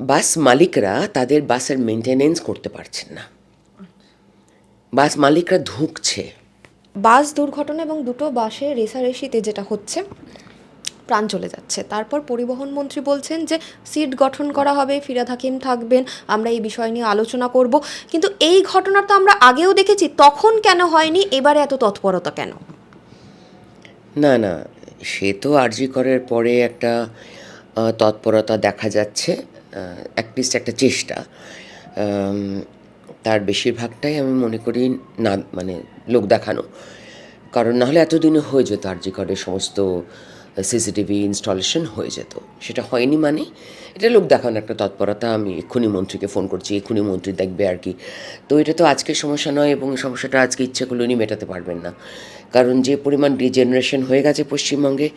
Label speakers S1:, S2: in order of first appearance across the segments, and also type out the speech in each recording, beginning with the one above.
S1: বাস মালিকরা তাদের বাসের মেনটেনেন্স করতে পারছেন না। বাস মালিকরা ধুঁকছে।
S2: বাস দুর্ঘটনা এবং দুটো বাসে রেসারেসিতে যেটা হচ্ছে প্রাণ চলে যাচ্ছে। তারপর পরিবহন মন্ত্রী বলছেন যে সিট গঠন করা হবে ফিরাদ হাকিম থাকবেন আমরা এই বিষয় নিয়ে আলোচনা করব। কিন্তু এই ঘটনা তো আমরা আগেও দেখেছি তখন কেন হয়নি এবারে এত তৎপরতা কেন?
S1: না না সে তো আরজি করার পরে একটা তৎপরতা দেখা যাচ্ছে। অ্যাটলিস্ট একটা চেষ্টা। তার বেশিরভাগটাই আমি মনে করি না মানে লোক দেখানো। কারণ নাহলে এতদিনে হয়ে যেত আরজি করের সমস্ত সিসিটিভি ইনস্টলেশন হয়ে যেত। সেটা হয়নি মানে এটা লোক দেখানো একটা তৎপরতা আমি এক্ষুনি মন্ত্রীকে ফোন করছি, এক্ষুনি মন্ত্রী দেখবে আর কি। তো এটা তো আজকের সমস্যা নয় এবং সমস্যাটা আজকে ইচ্ছেগুলো উনি মেটাতে পারবেন না। কারণ যে পরিমাণ ডিজেনারেশন হয়ে গেছে পশ্চিমবঙ্গে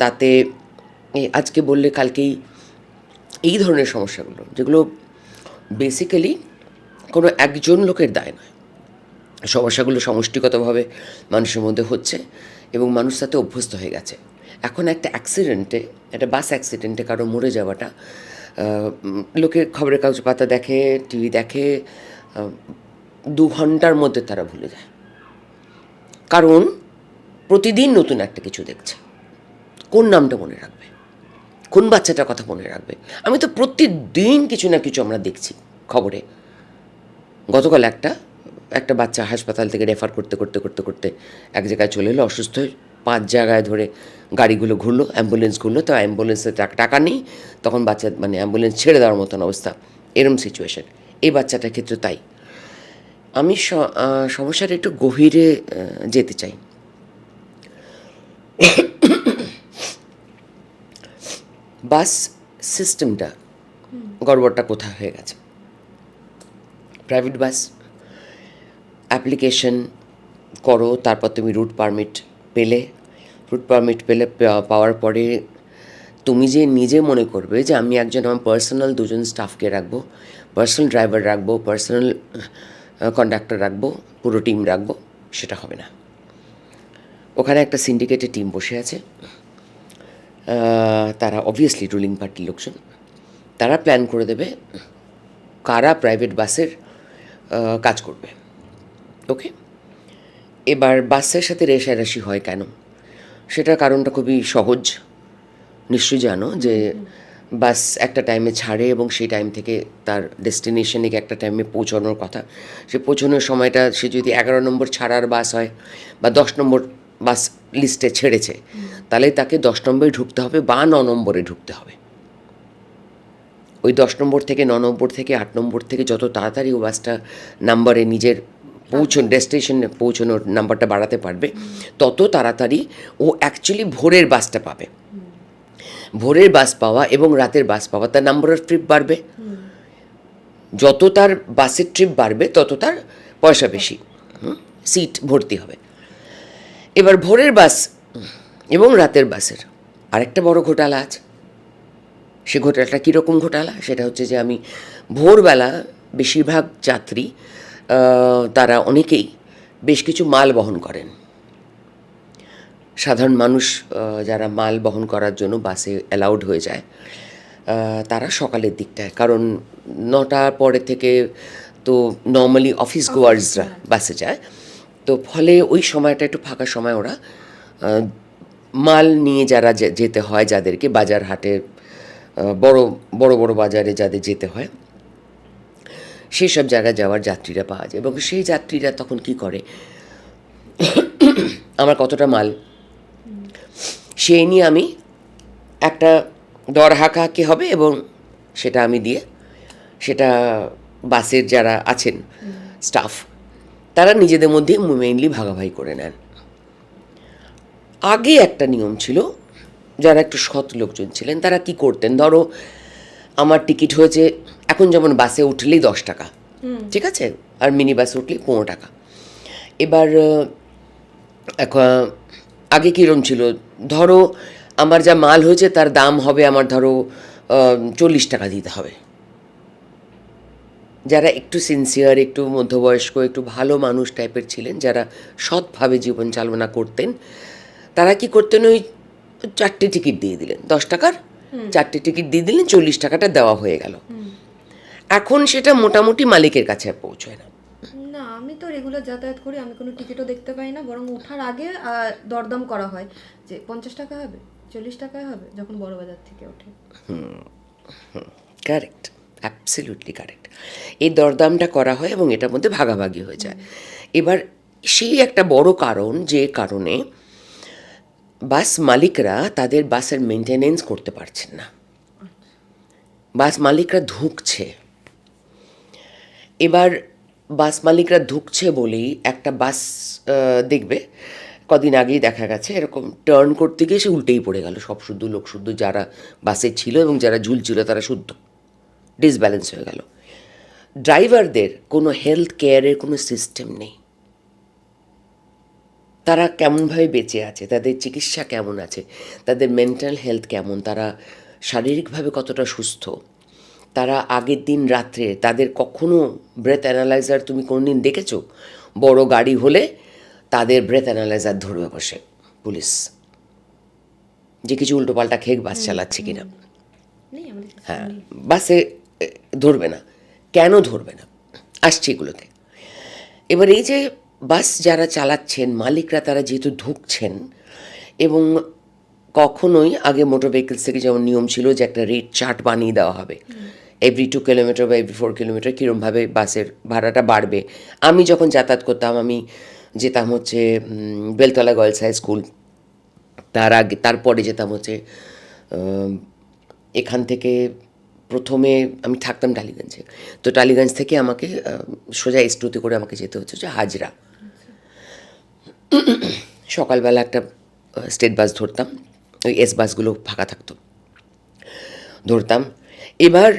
S1: তাতে আজকে বললে কালকেই এই ধরনের সমস্যাগুলো, যেগুলো বেসিক্যালি কোনো একজন লোকের দায় নয়। সমস্যাগুলো সমষ্টিগতভাবে মানুষের মধ্যে হচ্ছে এবং মানুষ তাতে অভ্যস্ত হয়ে গেছে। এখন একটা অ্যাক্সিডেন্টে একটা বাস অ্যাক্সিডেন্টে কারও মরে যাওয়াটা লোকে খবরের কাগজ পাতা দেখে টিভি দেখে দু ঘণ্টার মধ্যে তারা ভুলে যায়। কারণ প্রতিদিন নতুন একটা কিছু দেখছে। কোন নামটা মনে রাখবে? কোন বাচ্চাটার কথা মনে রাখবে? আমি তো প্রতিদিন কিছু না কিছু আমরা দেখছি খবরে। গতকাল একটা একটা বাচ্চা হাসপাতাল থেকে রেফার করতে করতে করতে করতে এক জায়গায় চলে এলো অসুস্থ হয়ে পাঁচ জায়গায় ধরে গাড়িগুলো ঘুরলো অ্যাম্বুলেন্স ঘুরলো তো অ্যাম্বুলেন্সে টাকা নেই তখন বাচ্চা মানে অ্যাম্বুলেন্স ছেড়ে দেওয়ার মতন অবস্থা। এরম সিচুয়েশান এই বাচ্চাটার ক্ষেত্রে তাই। আমি স- আহ, সমস্যার একটু গভীরে যেতে চাই। বাস সিস্টেমটা গড়বড়টা কোথায় হয়ে গেছে? প্রাইভেট বাস অ্যাপ্লিকেশন করো তারপর তুমি রুট পারমিট পেলে। রুট পারমিট পেলে পাওয়ার পরে তুমি যে নিজে মনে করবে যে আমি একজন আমার পার্সোনাল দুজন স্টাফকে রাখব পার্সোনাল ড্রাইভার রাখব পার্সোনাল কন্ডাক্টর রাখব পুরো টিম রাখব সেটা হবে না। ওখানে একটা সিন্ডিকেটেড টিম বসে আছে। তারা অবভিয়াসলি রুলিং পার্টির লোকজন তারা প্ল্যান করে দেবে কারা প্রাইভেট বাসের কাজ করবে। ওকে এবার বাসের সাথে রেশারেশি হয় কেন? সেটার কারণটা খুবই সহজ। নিশ্চয়ই জানো যে বাস একটা টাইমে ছাড়ে এবং সেই টাইম থেকে তার ডেস্টিনেশনে একটা টাইমে পৌঁছানোর কথা। সে পৌঁছানোর সময়টা সে যদি এগারো নম্বর ছাড়ার বাস হয় বা দশ নম্বর বাস লিস্টে ছেড়েছে, তাহলে তাকে দশ নম্বরে ঢুকতে হবে বা ন নম্বরে ঢুকতে হবে। ওই দশ নম্বর থেকে ন নম্বর থেকে আট নম্বর থেকে যত তাড়াতাড়ি ও বাসটা নাম্বারে নিজের পৌঁছন ডেস্টিনেশনে পৌঁছানোর নাম্বারটা বাড়াতে পারবে, তত তাড়াতাড়ি ও অ্যাকচুয়ালি ভোরের বাসটা পাবে। ভোরের বাস পাওয়া এবং রাতের বাস পাওয়া, তার নাম্বার অফ ট্রিপ বাড়বে। যত তার বাসের ট্রিপ বাড়বে, তত তার পয়সা বেশি সিট ভর্তি হবে। এবার ভোরের বাস এবং রাতের বাসের। আরেকটা বড় ঘোটালা আছে। সে ঘোটালাটা কীরকম ঘোটালা? সেটা হচ্ছে যে আমি ভোরবেলা বেশিরভাগ যাত্রী তারা অনেকেই বেশ কিছু মাল বহন করেন। সাধারণ মানুষ যারা মাল বহন করার জন্য বাসে অ্যালাউড হয়ে যায় তারা সকালের দিকটায়। কারণ নটার পরে থেকে তো নর্মালি অফিস গোয়ার্সরা বাসে যায়। তো ফলে ওই সময়টা একটু ফাঁকা সময় ওরা মাল নিয়ে যারা যেতে হয় যাদেরকে বাজার হাটে বড় বড় বড় বাজারে যাদের যেতে হয় সেই সব জায়গায় যাওয়ার যাত্রীরা পাওয়া যায়। এবং সেই যাত্রীরা তখন কি করে? আমার কতটা মাল? সেই নিয়ে আমি একটা দর হাঁকাহাঁকি হবে এবং সেটা আমি দিয়ে সেটা বাসের যারা আছেন স্টাফ তারা নিজেদের মধ্যে মেইনলি ভাগাভাগি করে নেন। আগে একটা নিয়ম ছিল যারা একটু সৎ লোকজন ছিলেন তারা কি করতেন? ধরো আমার টিকিট হয়েছে এখন যেমন বাসে উঠলেই দশ টাকা ঠিক আছে? আর মিনি বাসে উঠলেই পনেরো টাকা। এবার এখন আগে কীরম ছিল? ধরো আমার যা মাল হয়েছে তার দাম হবে আমার ধরো চল্লিশ টাকা দিতে হবে। যারা একটু সিনসিয়ার একটু মধ্যবয়স্ক একটু ভালো মানুষ টাইপের ছিলেন যারা সৎভাবে জীবন চালনা করতেন তারা কি করতেন? ওই চারটে টিকিট দিয়ে দিলেন। দশ টাকার চারটে টিকিট দিয়ে দিলেন চল্লিশ টাকাটা দেওয়া হয়ে গেল। এখন সেটা মোটামুটি মালিকের কাছে পৌঁছয় না।
S2: না আমি তো রেগুলার যাতায়াত করি আমি কোনো টিকিটও দেখতে পাই না বরং ওঠার আগে দরদাম করা হয় যে পঞ্চাশ টাকা হবে চল্লিশ টাকায় হবে যখন বড় বাজার থেকে ওঠে।
S1: কারেক্ট অ্যাবসলিউটলি কারেক্ট এই দরদামটা করা হয় এবং এটার মধ্যে ভাগাভাগি হয়ে যায়। এবার সেই একটা বড় কারণ, যে কারণে বাস মালিকরা তাদের বাসের মেনটেনেন্স করতে পারছেন না। বাস মালিকরা ধুঁকছে। এবার বাস মালিকরা ধুঁকছে বলেই একটা বাস দেখবে, কদিন আগেই দেখা গেছে, এরকম টার্ন করতে গিয়ে সে উল্টেই পড়ে গেল। সব শুদ্ধ লোক শুদ্ধ যারা বাসে ছিল এবং যারা ঝুলছিল তারা শুদ্ধ। ডিসব্যালেন্স হয়ে গেল। ড্রাইভারদের কোনো হেলথ কেয়ারের কোনো সিস্টেম নেই। তারা কেমনভাবে বেঁচে আছে? তাদের চিকিৎসা কেমন আছে? তাদের মেন্টাল হেলথ কেমন? তারা শারীরিকভাবে কতটা সুস্থ? তারা আগের দিন রাত্রে তাদের কখনো ব্রেথ অ্যানালাইজার তুমি কোনো দিন দেখেছ? বড় গাড়ি হলে তাদের ব্রেথ অ্যানালাইজার ধরবে বসে পুলিশ। যে কিছু উল্টোপাল্টা খেক বাস চালাচ্ছে কিনা। হ্যাঁ বাসে ধরবে না। কেন ধরবে না? আসছে এগুলোতে এবার এই যে বাস যারা চালাচ্ছেন, মালিকরা তারা যেহেতু ঢুকছেন এবং কখনোই আগে মোটর ভেহিকলস থেকে যেমন নিয়ম ছিল যে একটা রেট চার্ট বানিয়ে দেওয়া হবে এভরি টু কিলোমিটার বা এভরি ফোর কিলোমিটার কীরমভাবে বাসের ভাড়াটা বাড়বে। আমি যখন যাতায়াত করতাম, আমি যেতাম হচ্ছে বেলতলা গার্লস হাই স্কুল তার আগে, তারপরে যেতাম হচ্ছে এখান থেকে প্রথমে আমি থাকতাম টালিগঞ্জে। তো টালিগঞ্জ থেকে আমাকে সোজা এসটুতে করে আমাকে যেতে হচ্ছে যে হাজরা। সকালবেলা একটা স্টেট বাস ধরতাম ওই এস বাসগুলো ফাঁকা থাকতো। ধরতাম। এবার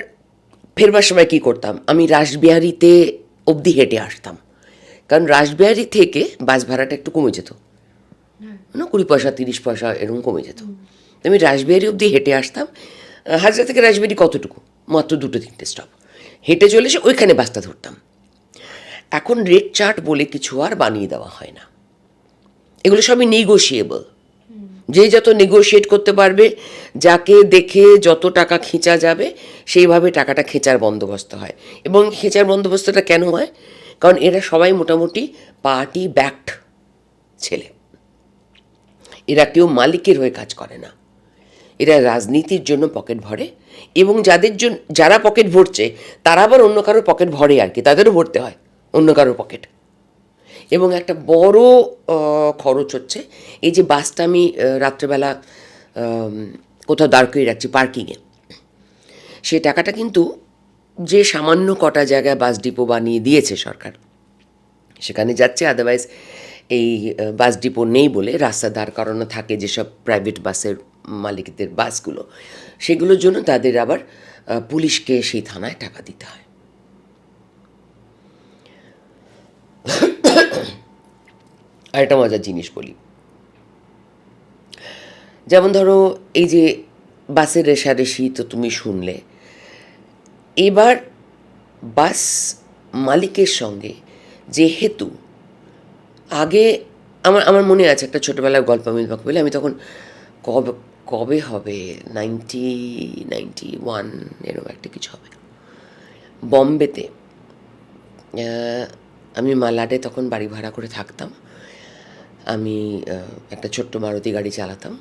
S1: ফেরবার সময় কী করতাম? আমি রাসবিহারিতে অবধি হেঁটে আসতাম। কারণ রাসবিহারি থেকে বাস ভাড়াটা একটু কমে যেত। না কুড়ি পয়সা তিরিশ পয়সা এরকম কমে যেত। আমি রাসবিহারি অবধি হেঁটে আসতাম। হাজরা থেকে রাসবিহারি কতটুকু? মাত্র দুটো তিনটে স্টপ হেঁটে চলে এসে ওইখানে বাসটা ধরতাম। এখন রেড চার্ট বলে কিছু আর বানিয়ে দেওয়া হয় না। এগুলো সবই নেগোশিয়েবল যে যত নেগোশিয়েট করতে পারবে যাকে দেখে যত টাকা খেঁচা যাবে সেইভাবে টাকাটা খেঁচার বন্দোবস্ত হয়। এবং খেঁচার বন্দোবস্তটা কেন হয়? কারণ এরা সবাই মোটামুটি পার্টি ব্যাকড ছেলে। এরা কেউ মালিকের হয়ে কাজ করে না। এরা রাজনীতির জন্য পকেট ভরে এবং যাদের জন্য যারা পকেট ভরছে, তারা আবার অন্য কারোর পকেট ভরে আর কি, তাদেরও ভরতে হয় অন্য কারোর পকেট। এবং একটা বড় খরচ হচ্ছে এই যে বাসটা আমি রাত্রেবেলা কোথাও দাঁড় করিয়ে রাখছি পার্কিংয়ে। সে টাকাটা কিন্তু যে সামান্য কটা জায়গায় বাস ডিপো বানিয়ে দিয়েছে সরকার, সেখানে যাচ্ছে আদারওয়াইজ এই বাস ডিপো নেই বলে রাস্তা দাঁড় করানো থাকে, যেসব প্রাইভেট বাসের মালিকদের বাসগুলো। সেগুলোর জন্য তাদের আবার পুলিশকে সেই থানায় টাকা দিতে হয়। আর একটা মজার জিনিস বলি। যেমন ধরো, এই যে বাসের রেশারেশি তো তুমি শুনলে, এবার বাস মালিকের সঙ্গে যেহেতু আগে আমার আমার মনে আছে একটা ছোটোবেলার গল্প আমি বলি, আমি তখন কবে কবে হবে? নাইনটি নাইনটি ওয়ান এরকম একটা কিছু হবে। বম্বেতে আমি মালাডে তখন বাড়ি ভাড়া করে থাকতাম। আমি একটা ছোট্ট মারুতি গাড়ি চালাতাম।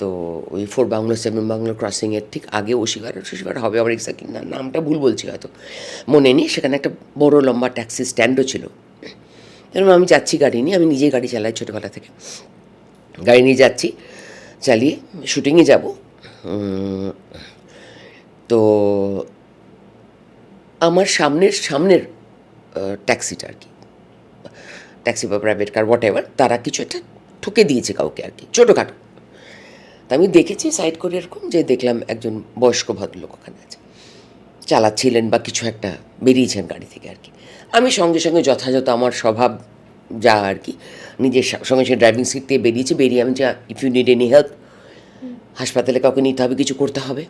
S1: তো ওই ফোর বাংলো, সেভেন বাংলো ক্রসিংয়ের ঠিক আগে ওশিগার ওশিগার হবে আমার এক্সাক্ট না, নামটা ভুল বলছি হয়তো। মনে নেই, সেখানে একটা বড় লম্বা ট্যাক্সি স্ট্যান্ডও ছিল। এরকম আমি যাচ্ছি গাড়ি নিয়ে, আমি নিজেই গাড়ি চালাই ছোটোবেলা থেকে। গাড়ি নিয়ে যাচ্ছি চালিয়ে শুটিংয়ে যাব। তো আমার সামনের সামনের ট্যাক্সিটা আর কি। ট্যাক্সি বা প্রাইভেট কার হোয়াট এভার তারা কিছু একটা ঠুকে দিয়েছে কাউকে আর কি, ছোটোখাটো। তা আমি দেখেছি সাইড করে এরকম যে দেখলাম একজন বয়স্ক ভদ্রলোক ওখানে আছে। চালাচ্ছিলেন বা কিছু একটা বেরিয়েছেন গাড়ি থেকে আর কি। আমি সঙ্গে সঙ্গে যথাযথ আমার স্বভাব যা আর কি নিজের সা- সঙ্গে সঙ্গে ড্রাইভিং সিট থেকে বেরিয়েছি বেরিয়ে আমি যা if you need any help হাসপাতালে কাউকে নিতে হবে কিছু করতে হবে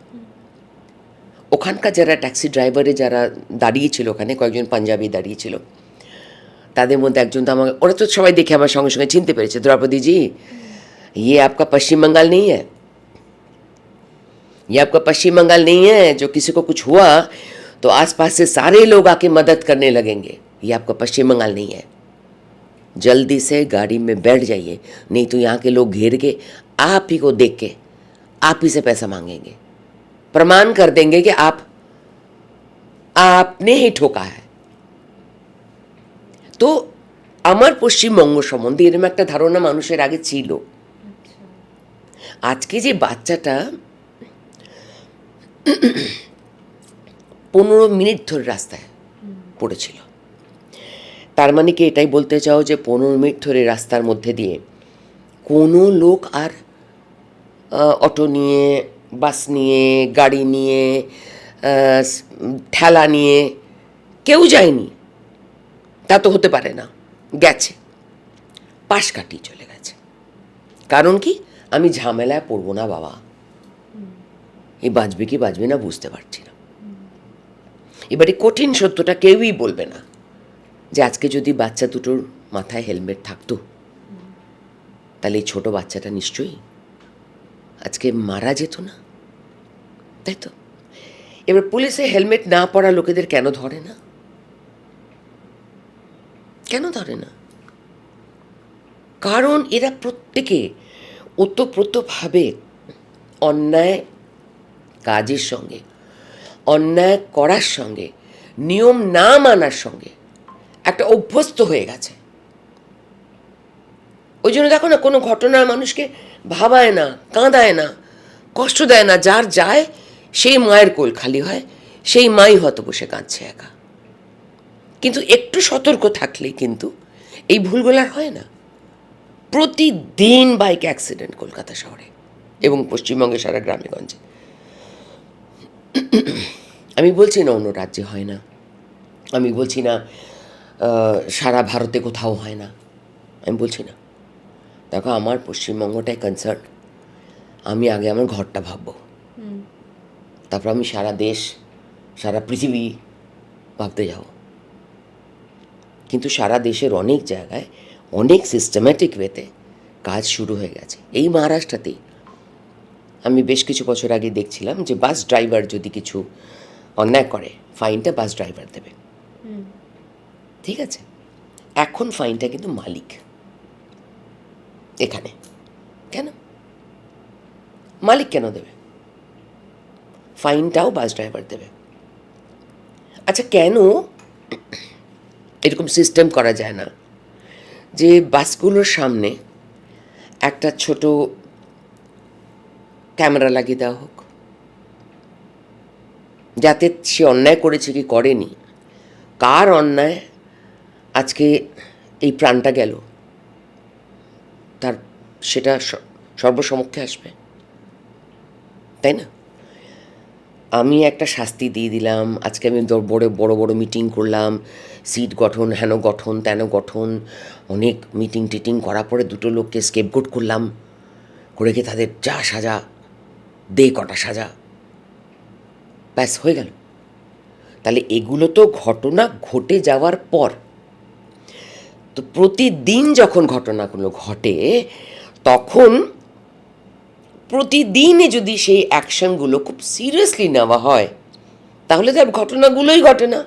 S1: ওখানকার যারা ট্যাক্সি ড্রাইভারে যারা দাঁড়িয়েছিল ওখানে কয়েকজন পাঞ্জাবি দাঁড়িয়েছিল তাদের মধ্যে একজন তো আমাকে ওরা তো সবাই দেখে আমার সঙ্গে সঙ্গে চিনতে পেরেছে দ্রৌপদীজি ইয়ে আপকা পশ্চিম বাঙ্গাল নেই হ্যাঁ ये आपका पश्चिम बंगाल नहीं है जो किसी को कुछ हुआ तो आसपास से सारे लोग आके मदद करने लगेंगे ये आपका पश्चिम बंगाल नहीं है जल्दी से गाड़ी में बैठ जाइए नहीं तो यहाँ के लोग घेर के आप ही को देख के आप ही से पैसा मांगेंगे प्रमाण कर देंगे कि आप आपने ही ठोका है তো আমার পশ্চিমবঙ্গ সম্বন্ধে এরকম একটা ধারণা মানুষের আগে ছিল আজকে যে বাচ্চাটা পনেরো মিনিট ধরে রাস্তায় পড়েছিল তার মানে কি এটাই বলতে চাও যে পনেরো মিনিট ধরে রাস্তার মধ্যে দিয়ে কোনো লোক আর অটো নিয়ে, বাস নিয়ে, গাড়ি নিয়ে ঠেলা নিয়ে কেউ যায়নি। তা তো হতে পারে না, গেছে, পাশ কাটিয়ে চলে গেছে। কারণ কি? আমি ঝামেলায় পড়ব না বাবা। এই বাঁচবে কি বাঁচবে না বুঝতে পারছি না। এবারে কঠিন সত্যটা কেউই বলবে না। যে আজকে যদি বাচ্চা দুটোর মাথায় হেলমেট থাকতো, তাহলে এই ছোট বাচ্চাটা নিশ্চয়ই আজকে মারা যেত না? তাই তো? এবার পুলিশে হেলমেট না পরা লোকেদের কেন ধরে না? কেন ধরে না? কারণ এরা প্রত্যেকে ওতপ্রোতভাবে অন্যায় কাজের সঙ্গে, অন্যায় করার সঙ্গে, নিয়ম না মানার সঙ্গে একটা অভ্যস্ত হয়ে গেছে। ওই জন্য দেখো না, কোনো ঘটনা মানুষকে ভাবায় না, কাঁদায় না, কষ্ট দেয় না, যার যায় সেই মায়ের কোল খালি হয়, সেই মাই হয়তো বসে কাঁদছে একা। কিন্তু একটু সতর্ক থাকলেই কিন্তু এই ভুলগুলো আর হয় না। প্রতিদিন বাইক অ্যাক্সিডেন্ট কলকাতা শহরে এবং পশ্চিমবঙ্গে সারা গ্রামে গঞ্জে আমি বলছি না অন্য রাজ্যে হয় না। আমি বলছি না সারা ভারতে কোথাও হয় না। আমি বলছি না। দেখো আমার পশ্চিমবঙ্গটাই কনসার্ন আমি আগে আমার ঘরটা ভাববো। তারপর আমি সারা দেশ সারা পৃথিবী ভাবতে যাব। কিন্তু সারা দেশের অনেক জায়গায় অনেক সিস্টেম্যাটিক ওয়েতে কাজ শুরু হয়ে গেছে। এই মহারাষ্ট্রতেই। আমি বেশ কিছু বছর আগে দেখছিলাম যে বাস ড্রাইভার যদি কিছু অন্যায় করে ফাইনটা বাস ড্রাইভার দেবে। ঠিক আছে? এখন ফাইনটা কিন্তু মালিক। এখানে। কেন? মালিক কেন দেবে? ফাইনটাও বাস ড্রাইভার দেবে। আচ্ছা কেন এরকম সিস্টেম করা যায় না? যে বাসগুলোর সামনে একটা ছোট ক্যামেরা লাগিয়ে দেওয়া হোক। যাতে সে অন্যায় করেছে কি করেনি? কার অন্যায়? আজকে এই প্রাণটা গেল। তার সেটা সর্বসমক্ষে আসবে। তাই না? আমি একটা শাস্তি দিয়ে দিলাম। আজকে আমি বড় বড় বড় মিটিং করলাম। সিট গঠন, হেন গঠন, তেন গঠন, অনেক মিটিং টিটিং করার পরে দুটো লোককে স্কেপ স্কেপগোট করলাম। করে গিয়ে তাদের যা সাজা, দে কটা সাজা। ব্যাস, হয়ে গেল। তাহলে এগুলো তো ঘটনা ঘটে যাওয়ার পর তো প্রতিদিন যখন ঘটনাগুলো ঘটে, তখন প্রতিদিনে যদি সেই অ্যাকশনগুলো খুব সিরিয়াসলি নেওয়া হয়, তাহলে তো আর ঘটনাগুলোই ঘটে না।